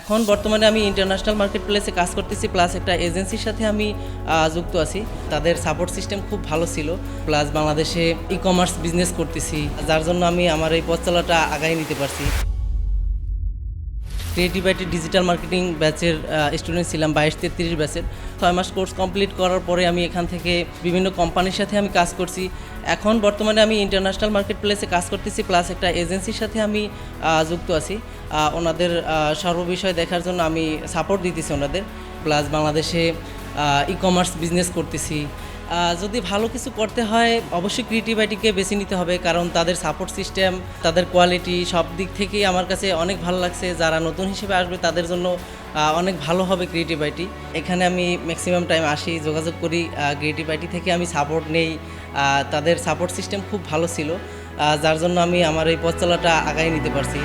এখন বর্তমানে আমি ইন্টারন্যাশনাল মার্কেট প্লেসে কাজ করতেছি প্লাস একটা এজেন্সির সাথে আমি যুক্ত আছি। তাদের সাপোর্ট সিস্টেম খুব ভালো ছিল প্লাস বাংলাদেশে ই কমার্স বিজনেস করতেছি, যার জন্য আমি আমার এই পথ চলাটা আগায় নিতে পারছি। ক্রিয়েটিভ আইটি ডিজিটাল মার্কেটিং ব্যাচের স্টুডেন্ট ছিলাম, বাইশ তেত্রিশ ব্যাচের ছয় মাস কোর্স কমপ্লিট করার পরে আমি এখান থেকে বিভিন্ন কোম্পানির সাথে আমি কাজ করছি। এখন বর্তমানে আমি ইন্টারন্যাশনাল মার্কেট প্লেসে কাজ করতেছি প্লাস একটা এজেন্সির সাথে আমি যুক্ত আছি। ওনাদের সর্ববিষয় দেখার জন্য আমি সাপোর্ট দিতেছি ওনাদের। প্লাস বাংলাদেশে ই কমার্স বিজনেস করতেছি। যদি ভালো কিছু করতে হয়, অবশ্যই ক্রিয়েটিভ আইটিকে বেছে নিতে হবে, কারণ তাদের সাপোর্ট সিস্টেম তাদের কোয়ালিটি সব দিক থেকেই আমার কাছে অনেক ভালো লাগছে। যারা নতুন হিসেবে আসবে, তাদের জন্য অনেক ভালো হবে ক্রিয়েটিভ আইটি এখানে আমি ম্যাক্সিমাম টাইম আসি, যোগাযোগ করি ক্রিয়েটিভ আইটি থেকে আমি সাপোর্ট নেই। তাদের সাপোর্ট সিস্টেম খুব ভালো ছিল। যার জন্য আমি আমার এই পথ চলাটা আগায় নিতে পারছি।